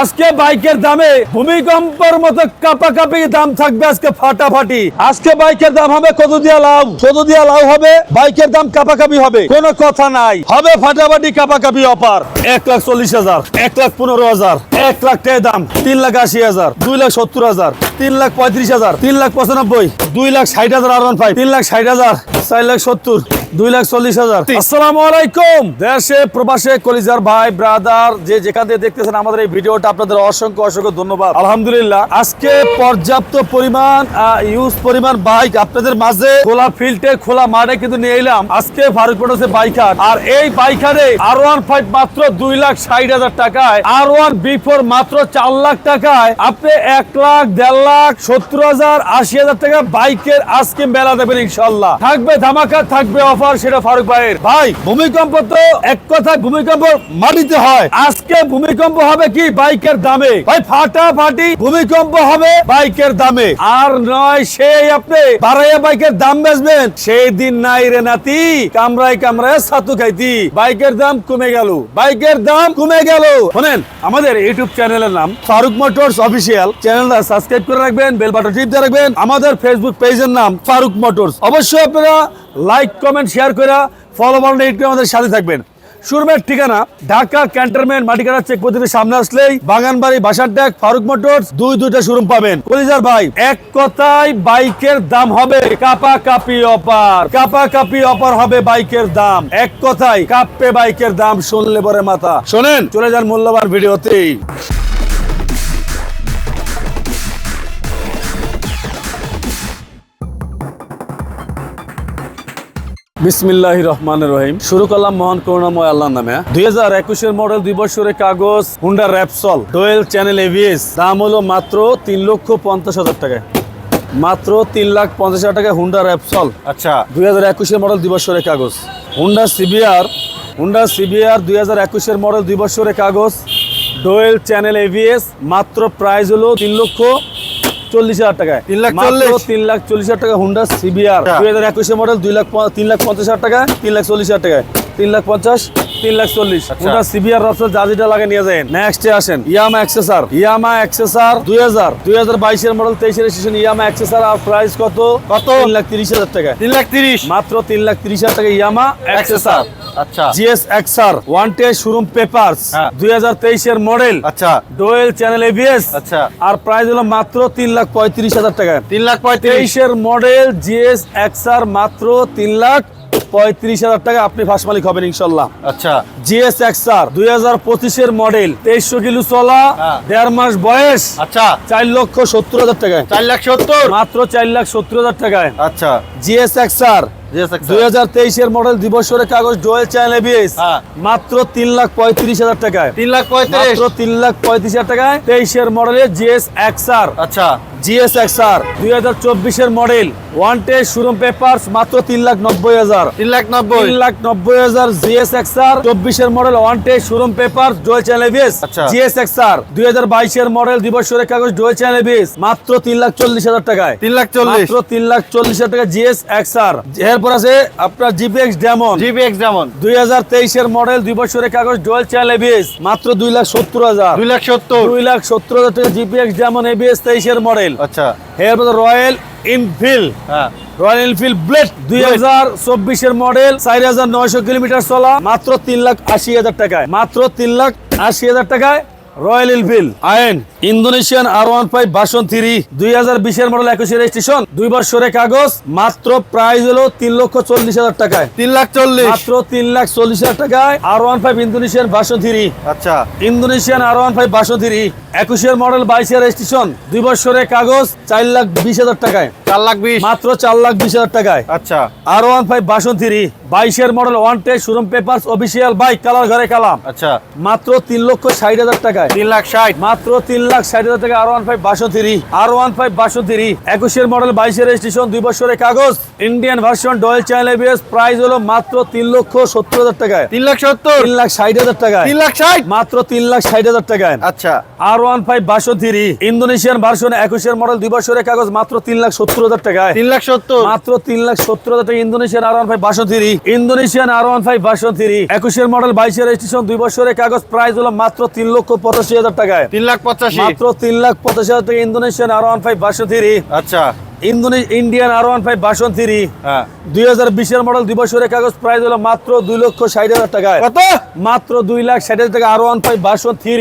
আজকে বাইকের দামে ভূমিকম্পের মতো কাপাকাপি দাম থাকবে আজকে ফাটাফাটি। আজকে বাইকের দাম হবে কত দিয়া লাভ কত দিয়া লাভ হবে, বাইকের দাম কাপাকাপি হবে। কোনো কথা নাই। হবে ফাটাফাটি কাপাকাপি অফার। এক লাখ চল্লিশ হাজার, এক লাখ পনেরো হাজার, এক লাখ টাকা দাম, তিন লাখ আশি হাজার, দুই লাখ সত্তর হাজার, তিন লাখ পঁয়ত্রিশ হাজার, তিন লাখ পঁচানব্বই, দুই লাখ ষাট হাজার আর ওয়ান ফাইভ তিন লাখ ষাট হাজার, চার লাখ সত্তর। দুই লাখ চল্লিশ হাজার। আসসালামু আলাইকুম। দেশে প্রবাসে কলিজার ভাই ব্রাদার যে যেখান থেকে দেখতেছেন আমাদের এই ভিডিওটা আপনাদের অসংখ্য অসংখ্য ধন্যবাদ। আলহামদুলিল্লাহ আজকে পর্যাপ্ত পরিমাণ ইউজ পরিমাণ বাইক আপনাদের মাঝে খোলা ফিল্ডে খোলা মাঠে কিন্তু নিয়ে এলাম। আজকে ফারুক বাইকার আর এই বাইকারে আর ওয়ান ফাইভ মাত্র দুই লাখ ষাট হাজার টাকায়। আর ওয়ান বি ফোর মাত্র চার লাখ টাকায়। আপনি এক লাখ দেড় লাখ সত্তর হাজার আশি হাজার টাকা বাইকের আজকে মেলা দেবেন ইনশাল্লাহ থাকবে ধামাকা থাকবে অফার সেটা ফারুক ভাইয়ের। ভাই, ভূমিকম্প তো এক কথায় ভূমিকম্প মাটিতে হয়। আজকে ভূমিকম্প হবে কি? বাইকের দামে। ভাই, ফাটাফাটি ভূমিকম্প হবে বাইকের দামে। আর নয়, সেই আপনি বাড়াইয়া বাইকের দাম বেচবেন। সেই দিন নাই রে নাতি কামরায় কামরায় ছাতু খাইতি। বাইকের দাম কমে গেল। বাইকের দাম কমে গেল। শোনেন, আমাদের ইউটিউব চ্যানেলের নাম ফারুক মোটরস অফিসিয়াল। চ্যানেলটা সাবস্ক্রাইব করে রাখবেন, বেল বাটন টিপ দিয়ে রাখবেন। আমাদের ফেসবুক পেজের নাম ফারুক মোটরস। অবশ্যই আপনারা লাইক কমেন্ট শেয়ার করে ফলো বাটন হিট আমাদের সাথে থাকবেন। শুরুমের ঠিকানা ঢাকা ক্যান্টনমেন্ট মাটিকাটা চেক পদ্ধতির সামনে আসলেই বাগানবাড়ি বাসার ডেক ফারুক মোটরস দুই দুইটা শোরুম পাবেন। কলিজার ভাই, এক কথায় বাইকের দাম হবে কাপা কাপি অপার। কাপা কাপি অপার হবে বাইকের দাম। এক কথায় কাপে বাইকের দাম শুনলে পরে মাথা। শোনেন, চলে যান মূল্যবান ভিডিওতেই। বিসমিল্লাহ রহমান রহিম। শুরু করলাম মহান করুণাময় আল্লাহ নামে দুই হাজার একুশের মডেল দুই বছরের কাগজ Honda Repsol dual channel ABS দাম হলো মাত্র তিন লক্ষ পঞ্চাশ হাজার টাকায়। মাত্র তিন লাখ পঞ্চাশ হাজার টাকায় হুন্ডা র্যাপসল আচ্ছা। দুই হাজার একুশের মডেল দুই বছরের কাগজ। হুন্ডা সিবিআর হুন্ডা সিবিআর দুই হাজার একুশের মডেল দুই বছরের কাগজ ডোয়েল চ্যানেল এভিএস মাত্র প্রাইস হলো তিন লক্ষ চল্লিশ হাজার টাকায় তিন লাখ চল্লিশ? তিন লাখ চল্লিশ হাজার টাকা হুন্ডা সিবিআর। দুই হাজার একুশে মডেল দুই লাখ তিন লাখ পঞ্চাশ হাজার টাকা তিন লাখ চল্লিশ হাজার টাকায় তিন লাখ পঞ্চাশ তিন লাখ চল্লিশ। হুন্ডা সিবিআর রফসল জাজিটা লাগে নিয়ে যায় নেক্সটে আসেন ইয়ামা এক্সেসার ইয়ামা এক্সেসার দুই হাজার দুই হাজার বাইশের মডেল তেইশের স্টেশন ইয়ামা এক্সেসার আর প্রাইস কত? কত? তিন লাখ তিরিশ হাজার টাকা। তিন লাখ তিরিশ। মাত্র তিন লাখ তিরিশ হাজার টাকা ইয়ামা এক্সেসার আচ্ছা। GS XR one time showroom papers হ্যাঁ। দুই হাজার তেইশের মডেল আচ্ছা। ডোয়েল চ্যানেল এবিএস আচ্ছা। আর প্রাইস হলো মাত্র তিন লাখ পঁয়ত্রিশ হাজার টাকা। তিন লাখ পঁয়ত্রিশ। তেইশের মডেল জিএস এক্সআর মাত্র তিন লাখ পঁয়ত্রিশ হাজার টাকা আপনি ফার্স্ট মালিক হবেন ইনশাল্লাহ। আচ্ছা। জিএস এক্সআর দুই হাজার পঁচিশের মডেল তেইশশো কিলো চলা হ্যাঁ। দেড় মাস বয়স আচ্ছা। চার লক্ষ সত্তর হাজার টাকায়। চার লাখ সত্তর? মাত্র চার লাখ সত্তর হাজার টাকায়। আচ্ছা। GS XR. দুই হাজার তেইশের মডেল দিবসরের কাগজ ডোয়েল চ্যানেল এবিএস হ্যাঁ। মাত্র তিন লাখ পঁয়ত্রিশ হাজার টাকায়। তিন লাখ পঁয়ত্রিশ। তিন লাখ পঁয়ত্রিশ হাজার টাকায় তেইশের মডেলের জিএস এক্সআর। আচ্ছা। জিএস এক্সআর দুই হাজার চব্বিশের model one time showroom paper মাত্র তিন লাখ নব্বই হাজার। তিন লাখ নব্বই। তিন লাখ নব্বই হাজার জিএস এক্সআর চব্বিশের model one time showroom paper dual channel ABS আচ্ছা। জিএস এক্সআর দুই হাজার বাইশের মডেল দিবসরের কাগজ ডোয়েল চ্যানেল মাত্র তিন লাখ চল্লিশ হাজার টাকায়। তিন লাখ চল্লিশ। মাত্র তিন লাখ চল্লিশ হাজার টাকা জিএস এক্সআর এরপর আছে আপনার জিপিএক্স ডেমন জিবি এক্স যেমন দুই হাজার তেইশের মডেল দুই বছরের কাগজ ডোয়েল চ্যানেল এবিএস মাত্র দুই লাখ সত্তর হাজার। দুই লাখ সত্তর। দুই লাখ সত্তর হাজার টাকা জিপিএক্স ডেমন এবিএস তেইশের মডেল। আচ্ছা। এরপর রয়্যাল ইনফিল্ড হ্যাঁ। রয়্যাল এনফিল্ড ব্লেড দুই হাজার চব্বিশের মডেল চার হাজার নয়শো কিলোমিটার চলা মাত্র তিন লাখ আশি হাজার টাকায়। মাত্র তিন লাখ আশি হাজার টাকায় রয়্যাল এনফিল্ড আইন Indonesian R one five version three দুই হাজার বিশের মডেল একুশে রেজিস্ট্রেশন দুই বছরের কাগজ মাত্র প্রাইস হলো তিন লক্ষ চল্লিশ হাজার টাকায়। তিন লাখ চল্লিশ। মাত্র তিন লাখ চল্লিশ হাজার টাকায় R one five Indonesian version three. আচ্ছা। Indonesian R one five version three একুশের মডেল বাইশের রেজিস্ট্রেশন দুই বছরের কাগজ চার লাখ বিশ হাজার টাকায়। চার লাখ বিশ। মাত্র চার লাখ বিশ হাজার টাকায়। আচ্ছা। R one five version three বাইশের মডেল ওয়ান টে showroom paper official bike colour ঘরে কালাম। আচ্ছা। মাত্র তিন লক্ষ ষাট হাজার টাকায়। তিন লাখ ষাট। মাত্র তিন লাখ ষাট হাজার টাকা R one five R one five একুশের মডেল বাইশের রেজিস্ট্রেশন দুই বছরের কাগজ Indian version dual channel ABS price হলো মাত্র তিন লক্ষ সত্তর হাজার টাকায়। তিন লাখ সত্তর? তিন লাখ ষাট হাজার টাকায়। তিন লাখ ষাট? মাত্র তিন লাখ ষাট হাজার টাকায়। আচ্ছা। R one five Indonesian version একুশের মডেল দুই বছরের কাগজ মাত্র তিন লাখ সত্তর হাজার টাকায়। তিন লাখ সত্তর? মাত্র তিন লাখ সত্তর হাজার টাকা ইন্দোনেশিয়ান আর ওয়ান ফাইভ বাষট্টি ইন্দোনেশিয়ান আর ওয়ান ফাইভ বাষট্টি একুশের মডেল বাইশের রেজিস্ট্রেশন দুই বছরের কাগজ প্রাইস হলো মাত্র তিন লক্ষ পঁচাশি হাজার টাকায়। তিন লাখ পঁচাশি। মাত্র তিন লাখ পঁচাশি হাজার টাকা ইন্দোনেশিয়ান আর ওয়ান ফাইভ বাষট্টি আচ্ছা। ইন্ডিয়ান আর ওয়ান ফাইভ হ্যাঁ। দুই হাজার বিশের মডেল দুই বছরের কাগজ প্রাইস হলো মাত্র দুই লক্ষ ষাট হাজার টাকায়। কত? মাত্র দুই লাখ ষাট হাজার টাকা আর ওয়ান ফাইভ বাষট্টি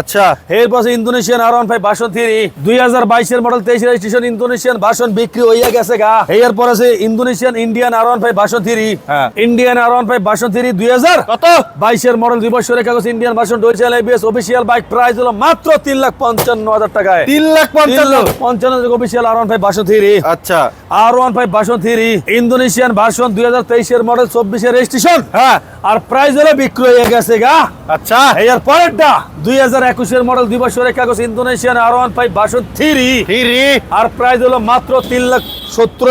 আচ্ছা। এরপর ইন্দোনেশিয়ান আর ওয়ান ফাইভ বাষট্টি দুই হাজার বাইশের মডেল তেইশ রেজিস্ট্রেশন ইন্দোনেশিয়ান ভাষণ বিক্রি হইয়া গেছে গা। এরপর আছে Indonesian Indian R one five বাষট্টি হ্যাঁ। ইন্ডিয়ান আর ওয়ান ফাইভ বাষট্টি দুই হাজার কত? বাইশের মডেল দুই বছরের কাগজ Indian version dual ABS official bike price হলো মাত্র তিন লাখ পঞ্চান্ন হাজার টাকায়। তিন লাখ পঞ্চান্ন। পঞ্চান্ন অফিসিয়াল আর ওয়ান ফাইভ আচ্ছা। আর ওয়ান ফাইভ বাষট্টি ইন্দোনেশিয়ান ভার্সন দুই হাজার তেইশের মডেল চব্বিশের রেজিস্ট্রেশন হ্যাঁ। আর প্রাইস হলে বিক্রয় হয়ে গেছে গা। আচ্ছা। এর পরেরটা দুই হাজার একুশের মডেল দুই বছরের কাগজ Indonesian R one five version three আর প্রাইস হলো মাত্র তিন লাখ সত্তর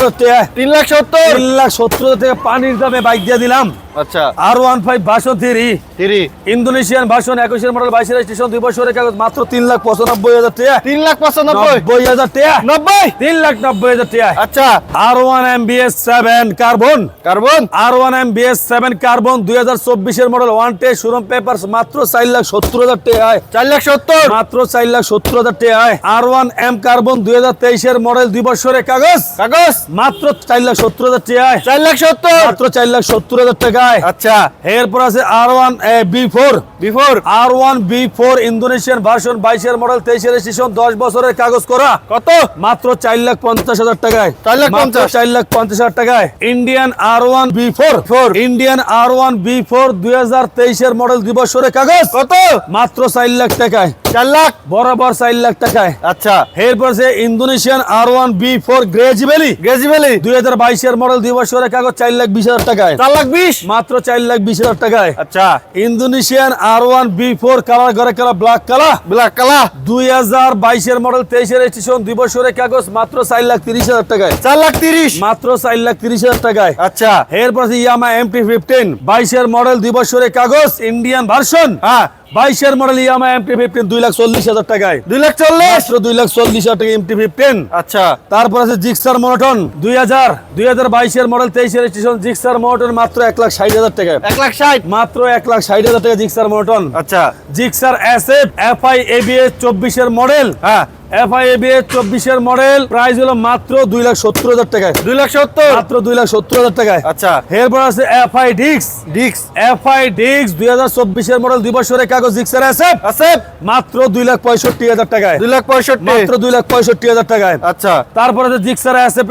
তিন লাখ সত্তর? তিন লাখ সত্তর টাকা পানির দামে বাইক দিয়ে দিলাম। আচ্ছা। R one five version three three Indonesian version একুশের মডেল বাইশের স্টেশন দুই বছরের কাগজ মাত্র তিন লাখ পঁচানব্বই হাজার টাকা। তিন লাখ পঁচানব্বই? নব্বই হাজার টাকা। নব্বই? তিন লাখ নব্বই হাজার টাকা। আচ্ছা। R one M B S seven carbon carbon R one M B S seven carbon দুই হাজার চব্বিশের মডেল ওয়ান টে শোরুম পেপার মাত্র চার লাখ সত্তর হাজার টাকায় চার লাখ সত্তর। মাত্র চার লাখ সত্তর হাজার টাকায় আর ওয়ান এম কার্বন দুই হাজার তেইশের মডেল দুই বছরের কাগজ। কাগজ? মাত্র চার লাখ সত্তর হাজার টাকায়। চার লাখ সত্তর? মাত্র চার লাখ সত্তর হাজার টাকায়। আচ্ছা। এরপর আছে R one B four B four R one B four Indonesian version বাইশের মডেল তেইশের স্টেশন দশ বছরের কাগজ করা। কত? মাত্র চার লাখ পঞ্চাশ হাজার টাকায়। চার লাখ পঞ্চাশ। চার লাখ পঞ্চাশ হাজার টাকায়। Indian R one B four four Indian R one B four দুই হাজার তেইশের মডেল দুই বছরের কাগজ। কত? মাত্র চার লাখ টাকায়। চার লাখ? বরাবর চার লাখ টাকায়। আচ্ছা। এরপর সে Indonesian R one B four গ্রেজিবেলি ভ্যালি দুই হাজার বাইশের মডেল দুই বছরের কাগজ চার লাখ বিশ হাজার টাকায়। চার লাখ বিশ? মাত্র চার লাখ বিশ হাজার টাকায়। আচ্ছা। Indonesian R one B four colour ঘরে কালার ব্ল্যাক কালার ব্ল্যাক কালা দুই হাজার বাইশের মডেল তেইশের স্টেশন দুই বছরের কাগজ মাত্র চার লাখ তিরিশ হাজার টাকায়। চার লাখ তিরিশ? মাত্র চার লাখ তিরিশ হাজার টাকায়। আচ্ছা। এরপর ইয়ামা এমটি ফিফটিন বাইশের মডেল দুই বছরের কাগজ ইন্ডিয়ান ভার্সন হ্যাঁ। বাইশের model Yamaha M MT fifteen দুই লাখ চল্লিশ হাজার টাকায়। দুই লাখ চল্লিশ? দুই লাখ চল্লিশ হাজার টাকা এমটি ফিফটিন আচ্ছা। তারপর আছে জিক্সার মনোটন দুই হাজার দুই হাজার বাইশের মডেল তেইশের স্টেশন জিক্সার মনোটন মাত্র এক লাখ ষাট হাজার টাকায়। এক লাখ ষাট? মাত্র এক লাখ ষাট হাজার টাকা জিক্সার মনোটন আচ্ছা। Gixxer S F F I ABS চব্বিশের মডেল হ্যাঁ। এফ আই এবিএস চব্বিশের মডেল প্রাইস হলো মাত্র দুই লাখ সত্তর হাজার টাকায়। দুই লাখ সত্তর? মাত্র দুই লাখ সত্তর হাজার টাকায়। আচ্ছা। এরপর আছে এফ আই ডিক্স ডিক্স এফ ডিক্স দুই হাজার চব্বিশের মডেল দুই বছরের কাগজ জিক্সার এস এফ আছে মাত্র দুই লাখ পঁয়ষট্টি হাজার টাকায়। দুই লাখ পঁয়ষট্টি? মাত্র দুই লাখ পঁয়ষট্টি হাজার টাকায়। আচ্ছা। তারপরে আছে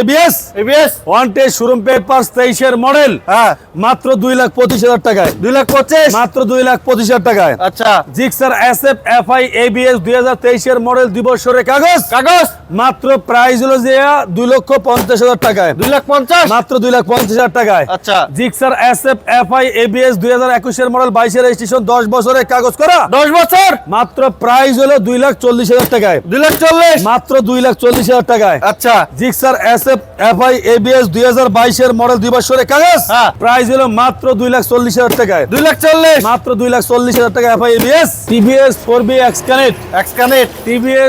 ABS ABS one showroom paper তেইশের মডেল হ্যাঁ। মাত্র দুই লাখ পঁচিশ হাজার টাকায়। দুই লাখ পঁচিশ? মাত্র দুই লাখ পঁচিশ হাজার টাকায়। আচ্ছা। Gixxer S F F I ABS দুই হাজার তেইশের মডেল দুই বছরের কাগজ? কাগজ? মাত্র প্রাইস হলো যে দুই লক্ষ পঞ্চাশ হাজার টাকায়। দুই লাখ পঞ্চাশ? মাত্র দুই লাখ পঞ্চাশ হাজার টাকায়। আচ্ছা। Gixxer S F F I ABS দুই হাজার একুশের মডেল বাইশের রেজিস্ট্রেশন দশ বছরের কাগজ করা। দশ বছর? মাত্র প্রাইস হলো দুই লাখ চল্লিশ হাজার টাকায়। দুই লাখ চল্লিশ? মাত্র দুই লাখ চল্লিশ হাজার টাকায়। আচ্ছা। Gixxer S F F I ABS দুই হাজার বাইশের মডেল দুই বছরের কাগজ। হ্যাঁ। প্রাইস হলো মাত্র দুই লাখ চল্লিশ হাজার টাকায়। দুই লাখ চল্লিশ? মাত্র দুই লাখ চল্লিশ হাজার টাকা F I ABS TVS four B X connect X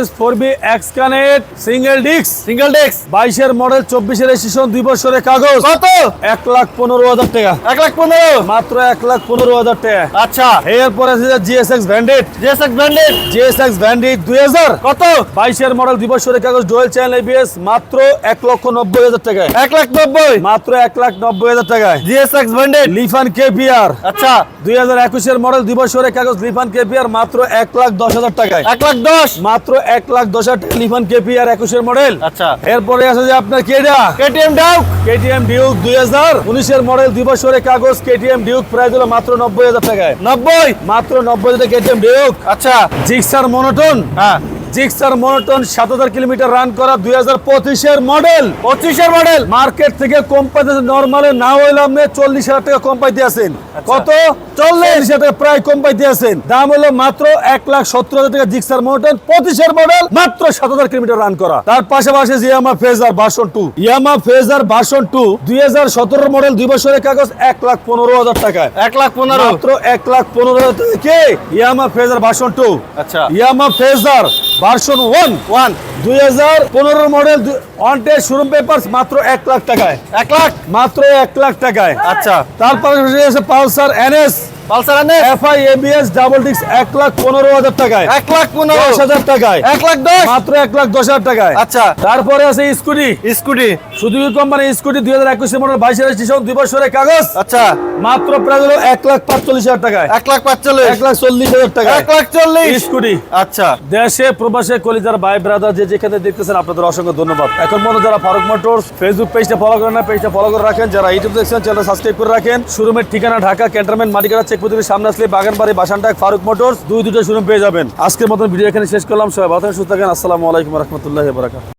TVS four B X single disc single ডেক্স বাইশের মডেল চব্বিশের স্টেশন দুই বছরের কাগজ। কত? এক লাখ পনেরো হাজার টাকা। এক লাখ পনেরো? মাত্র এক লাখ পনেরো হাজার টাকা। আচ্ছা। এরপরে আছে GSX branded GSX branded GSX branded দুই হাজার। কত? বাইশের মডেল দুই বছরের কাগজ ডোয়েল চ্যানেল এবিএস মাত্র এক লক্ষ নব্বই হাজার টাকায়। এক লাখ নব্বই? মাত্র এক লাখ নব্বই হাজার টাকায়। জিএসএক্স ব্র্যান্ডেড লিফান কেপিআর আচ্ছা। দুই হাজার একুশের মডেল দুই বছরের কাগজ লিফান কেপিআর মাত্র এক লাখ দশ হাজার টাকায়। এক লাখ দশ? মাত্র এক লাখ দশ হাজার টাকা লিফান কেপিআর একুশের মডেল। আচ্ছা। এরপরে আছে যে আপনার কেডা কেটিএম ডাউক। কেটিএম ডিউক দুই হাজার উনিশের মডেল দুই বছরের কাগজ কেটিএম ডিউক প্রাইস হলো মাত্র নব্বই হাজার টাকায়। নব্বই? মাত্র নব্বই হাজার কেটিএম ডিউক। আচ্ছা। Gixxer monotone. হ্যাঁ। জিক্সার মনোটন সাত হাজার কিলোমিটার রান করা দুই হাজার পঁচিশের মডেল। পঁচিশের মডেল। মার্কেট থেকে কম পাইতে নর্মালে না হইলে আপনি চল্লিশ হাজার টাকা কম পাইতে আছেন। কত? চল্লিশ। টাকা প্রায় কম পাইতে আছেন। দাম হলো মাত্র এক লাখ সত্তর হাজার টাকা জিক্সার মডেল পঁচিশের মডেল মাত্র সাত হাজার কিলোমিটার রান করা। তার পাশাপাশি Yamaha Fazer version two Yamaha Fazer version two দুই হাজার সতেরো মডেল দুই বছরের কাগজ এক লাখ পনেরো হাজার টাকায়। এক লাখ পনেরো। মাত্র এক লাখ পনেরো হাজার টাকা কে? ইয়ামা ফেজার ভার্সন টু আচ্ছা। Yamaha Fazer version one one দুই হাজার পনেরো মডেল টেস্ট শোরুম পেপার মাত্র এক লাখ টাকায়। এক লাখ। মাত্র এক লাখ টাকায়। আচ্ছা। তারপরে আছে পালসার এনএস পালসার আনে? এফআই এবিএস ডাবল ডিক্স এক লাখ পনেরো হাজার টাকায়। এক লাখ পনেরো। হাজার টাকায়। এক লাখ দশ? মাত্র এক লাখ দশ হাজার টাকায়। আচ্ছা। তারপরে আছে স্কুটি। স্কুটি। শুধু কোম্পানি স্কুটি দুই হাজার একুশে মডেল বাইশ রেজিস্ট্রেশন দুই বছরের কাগজ। আচ্ছা। মাত্র প্রায় হলো এক লাখ পাঁচচল্লিশ হাজার টাকায়। এক লাখ পাঁচচল্লিশ। এক লাখ চল্লিশ হাজার টাকায়। এক লাখ চল্লিশ। স্কুটি। আচ্ছা। দেশে প্রবাসে কলিজার ভাই ব্রাদার যে যেখানে দেখতেছেন আপনাদের অসংখ্য ধন্যবাদ। এখন পর্যন্ত যারা ফারুক মোটরস ফেসবুক পেজটা ফলো করেন না পেজটা ফলো করে রাখেন। যারা ইউটিউব দেখছেন চ্যানেল সাবস্ক্রাইব করে রাখেন। শোরুমের ঠিকানা ঢাকা ক্যান্টনমেন্ট মাটিকাটা চেক প্রতিদিন সামনে আসলে বাগানবাড়ি, বাসানটাক, ফারুক মোটরস, দুই দুটো শোরুম পেয়ে যাবেন। আজকের মতন ভিডিও এখানে শেষ করলাম। সবাই ভালো সুস্থ থাকেন। আসসালামু আলাইকুম রহমতুল্লাহ বরাকাত